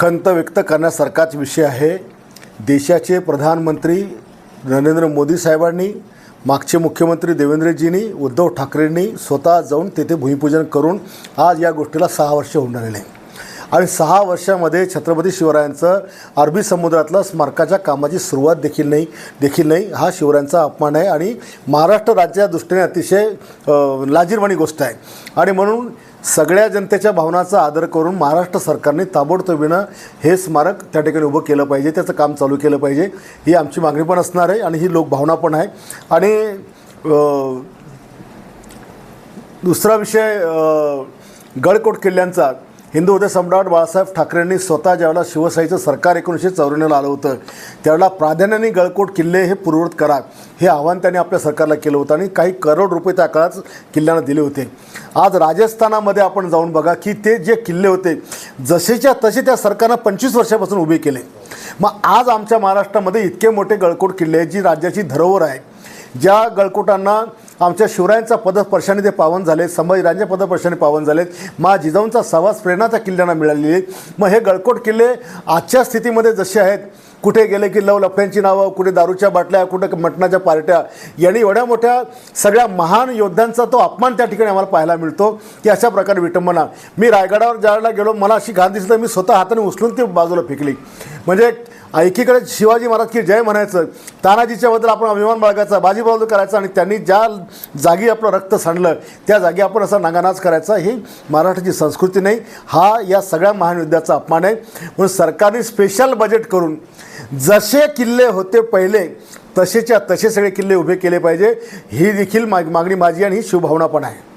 खंत व्यक्त करण्यासारखाच विषय आहे. देशाचे प्रधानमंत्री नरेंद्र मोदी साहेबांनी मागचे मुख्यमंत्री देवेंद्रजींनी उद्धव ठाकरेंनी स्वतः जाऊन तेथे भूमिपूजन करून आज या गोष्टीला सहा वर्ष होऊन राहिलेले आहे आणि सहा वर्षामध्ये छत्रपती शिवरायांचं अरबी समुद्रातलं स्मारकाच्या कामाची सुरुवात देखील नाही देखील नाही. हा शिवरायांचा अपमान आहे आणि महाराष्ट्र राज्याच्या दृष्टीने अतिशय लाजीरवाणी गोष्ट आहे. आणि म्हणून सगळ्या जनतेच्या भावनाचा आदर करून महाराष्ट्र सरकारने ताबडतोबीनं हे स्मारक त्या ठिकाणी उभं केलं पाहिजे त्याचं काम चालू केलं पाहिजे. ही आमची मागणी पण असणार आहे आणि ही लोकभावना पण आहे. आणि दुसरा विषय गडकोट किल्ल्यांचा हिंदू उदय सम्राट बाळासाहेब ठाकरेंनी स्वतः ज्यावेळेला शिवशाहीचं सरकार एकोणीसशे चौऱ्याण्णवला आलं होतं त्यावेळेला प्राधान्याने गळकोट किल्ले हे पूर्ववत करा हे आव्हान त्यांनी आपल्या सरकारला केलं होतं आणि काही करोड रुपये त्या काळात किल्ल्यानं दिले होते. आज राजस्थानामध्ये आपण जाऊन बघा की ते जे किल्ले होते जसेच्या तसे त्या सरकारनं पंचवीस वर्षापासून उभे केले. मग आज आमच्या महाराष्ट्रामध्ये इतके मोठे गळकोट किल्ले आहेत जी राज्याची धरोहर आहे. ज्या गळकोटांना आमच्या शिवरायांचा पदस्पर्शाने ते पावन झाले संभाजीराजे पदस्पर्शाने पावन झालेत मा जिजाऊंचा सहवास प्रेरणा त्या किल्ल्यांना मिळालेली. आहे मग हे गळकोट किल्ले आजच्या स्थितीमध्ये जसे आहेत कुठे गेले की लव लफड्यांची नावं कुठे दारूच्या बाटल्या कुठे मटणाच्या पार्ट्या यांनी एवढ्या मोठ्या सगळ्या महान योद्ध्यांचा तो अपमान त्या ठिकाणी आम्हाला पाहायला मिळतो. की अशा प्रकारे विटंबना. मी रायगडावर ज्यावेळेला गेलो मला अशी घाण दिसली तर मी स्वतः हाताने उचलून ती बाजूला फेकली. म्हणजे एकीकडे शिवाजी महाराज की जय म्हणायचं तानाजीच्या बद्दल आपण अभिमान बाळगायचा बाजीबाजू करायचा आणि त्यांनी ज्या जागी आपलं रक्त सांडलं त्या जागी आपण असा नागानाच करायचा ही महाराष्ट्राची संस्कृती नाही हा या सगळ्या महान युद्धाचा अपमान आहे. म्हणून सरकारने स्पेशल बजेट करून जसे किल्ले होते पहिले तसेच्या तसे सगळे किल्ले उभे केले पाहिजे ही देखील माग मागणी माझी आणि ही शिवभावना पण आहे.